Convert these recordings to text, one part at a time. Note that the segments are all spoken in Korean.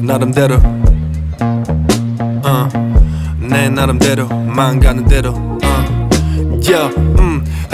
나름대로. 어, 내 나름대로. 망가는 대로. 어. Yo, 음,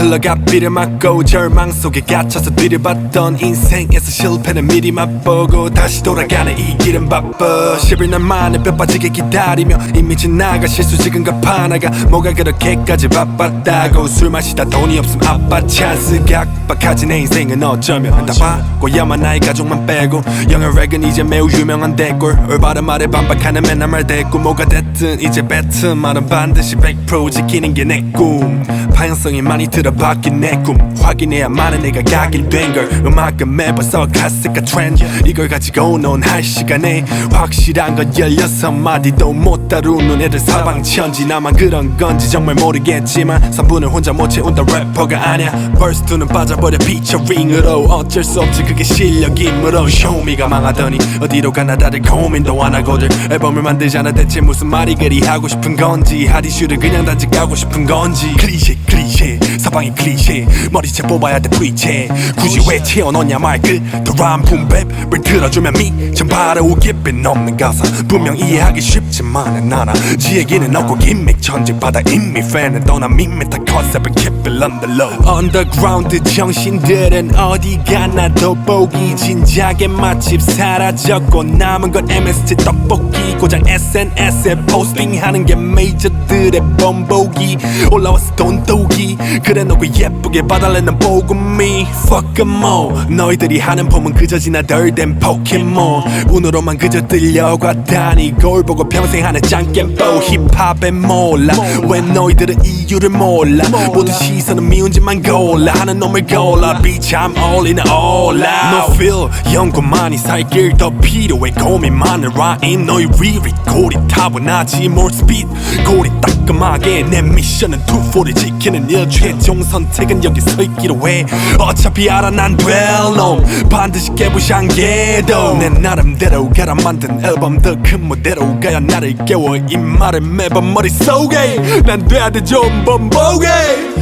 흘러가 비를 맞고 절망 속에 갇혀서 들여봤던 인생에서 실패는 미리 맛보고 다시 돌아가는 이 길은 바빠. 10일 날 만에 뼈 빠지게 기다리며 이미 지나가 실수식은 갚아나가 뭐가 그렇게까지 바빴다고. 술 마시다 돈이 없음 아빠 찬스. 각박하지 내 인생은 어쩌면. 다 바꿔야만 나의 가족만 빼고. 영혈액은 이제 매우 유명한 대골 올바른 말에 반박하는 맨날 말 대꾸. 뭐가 됐든 이제 뱉은 말은 반드시 100% 지키는 게 내 꿈. 방향성이 많이 들어 봤긴 내꿈 확인해야만은 내가 가긴 된걸. 음악은 매번 써갔을까 트렌드 이걸 가지고 논할 시간에. 확실한 건 16마디도 못 다루는 애들 사방천지 나만 그런 건지 정말 모르겠지만 3분을 혼자 못 채운다 래퍼가 아냐 벌스 2는 빠져버려 피처링으로. 어쩔 수 없지 그게 실력이므로. 쇼미가 망하더니 어디로 가나 다들 고민도 안 하고들. 앨범을 만들잖아 대체 무슨 말이 그리 하고 싶은 건지. 핫이슈를 그냥 단지 가고 싶은 건지. 클리셰 클리셰 사방이 클리셰. 머리채 뽑아야 돼 프리체 굳이 왜 채워넣냐 말끝 더한 붐랩을 들어주면 미천 바로 깊이 넘는 가사. 분명 이해하기 쉽지만은 나나 지얘기는 없고 김맥 전직받아 이미 팬은 떠나 밋밋한 컨셉을 keep it on the low. 언더그라운드 정신들은 어디 가나 돋보기 진작에 맛집 사라졌고 남은 건 MSG 떡볶이 고장 SNS에 포스팅하는 게 메이저들의 본보기. 올라와서 돈독이. 그래 너왜 예쁘게 봐달라는 복음이 Fuck em all. 너희들이 하는 폼은 그저 지나 덜된 포켓몬 운으로만 그저 들려가다니 거울 보고 평생 하는 짱겜보 힙합에 몰라. 왜 너희들은 이유를 몰라. 모든 시선은 미운 짓만 골라. 하는 놈을 골라. Bitch I'm all in all out. No feel. 연구만이 살길 더 필요해. 고민 많은 라임 너희 리릭 고리 타고나지 more speed. 고리 따끔하게. 내 미션은 240 지키는 일 최종 선택은 여기 서 있기로 해. 어차피 알아 난 될 놈 반드시 깨부샹게도 내 나름대로 갈아 만든 앨범 더 큰 무대로 가야 나를 깨워. 이 말은 매번 머릿속에. 난 돼야 돼 좀 번복에.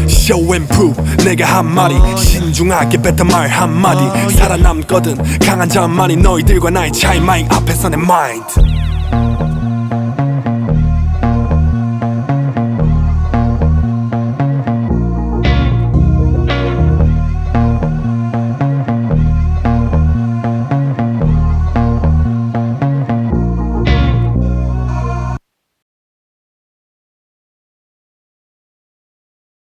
Show and prove 내가 한 말이 신중하게 뱉은 말 한마디. 살아남거든 강한 자만이 너희들과 나의 차이. 마인 앞에서 내 마인드